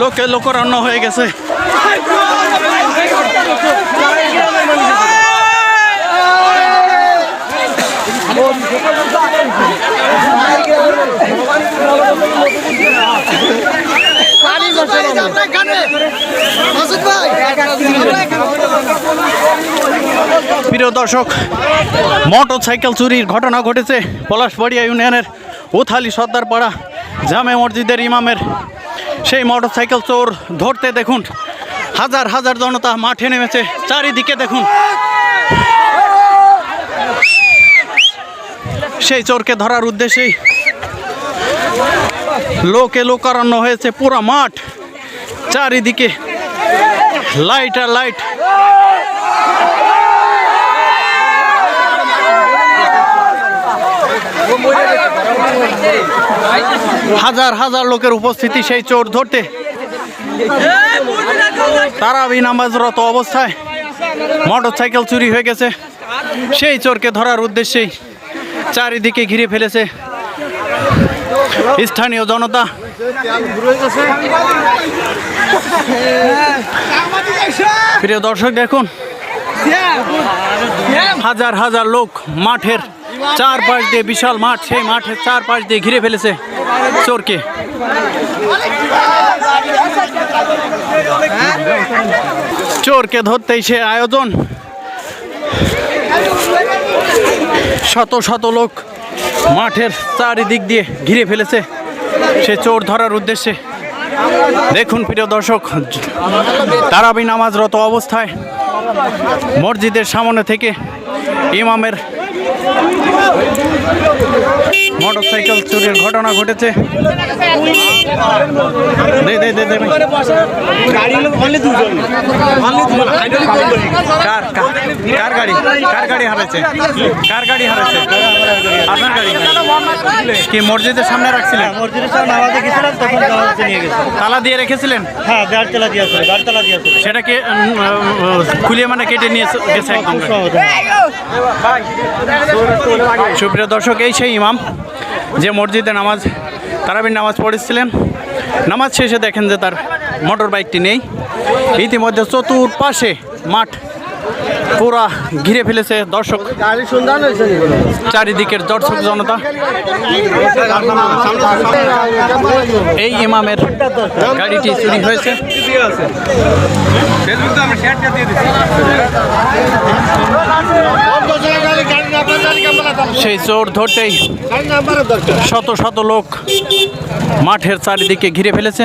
লোকে লোকরান্য হয়ে গেছে। প্রিয় দর্শক মোটর সাইকেল চুরির ঘটনা ঘটেছে পলাশবাড়িয়া ইউনিয়নের উথালি সর্দারপাড়া জামে মসজিদের ইমামের সেই মোটর সাইকেল চোর ধরতে দেখুন। হাজার হাজার জনতা মাঠে নেমেছে, চারিদিকে দেখুন। সেই চোরকে ধরার উদ্দেশ্যেই লোকে লোকারণ্য হয়েছে পুরো মাঠ। চারিদিকে লাইট আর লাইট। হাজার হাজার লোকের উপস্থিতি সেই চোর ধরতে। তারাবি নামাজরত অবস্থায় মোটর সাইকেল চুরি হয়ে গেছে। সেই চোরকে ধরার উদ্দেশ্যেই চারিদিকে ঘিরে ফেলেছে স্থানীয় জনতা। প্রিয় দর্শক, দেখুন। হাজার হাজার লোক মাঠের চারপাশ দিয়ে, বিশাল মাঠ, সেই মাঠের চারপাশ দিয়ে ঘিরে ফেলেছে। চোরকে। চোরকে ধরতেই সে আয়োজন। শত শত লোক মাঠের চারিদিক দিয়ে ঘিরে ফেলেছে সে চোর ধরার উদ্দেশ্যে। দেখুন প্রিয় দর্শক, তারাবি নামাজরত অবস্থায় মসজিদের সামনে থেকে ইমামের মোটরসাইকেল চুরির ঘটনা ঘটেছে। কার কার- কার গাড়ি? কার গাড়ি হারাইছে? কার গাড়ি হারাইছে? আপনার গাড়ি? কি মসজিদের সামনে রাখছিলেন? মসজিদের সামনে নামাজে গেছিলাম তখন জামাতে নিয়ে গেছে তালা দিয়ে রেখেছিলেন? হ্যাঁ গাড়ি দিয়ে আসলে গাড়ি দিয়ে সেটাকে উম, আহ, খুলিয়ে মানে কেটে নিয়ে গেছে একদম। সুপ্রিয় দর্শক এই সেই ইমাম যে মসজিদে নামাজ তারাবির নামাজ পড়েছিলেন। নামাজ শেষে দেখেন যে তার মোটর বাইকটি নেই। ইতিমধ্যে চতুর্পাশে মাঠ পুরা ঘিরে ফেলেছে দর্শক। চারিদিকের দর্শক জনতা। এই ইমামের গাড়িটি চুরি হয়েছে। সেই চোর ধরতেই শত শত লোক মাঠের চারিদিকে ঘিরে ফেলেছে।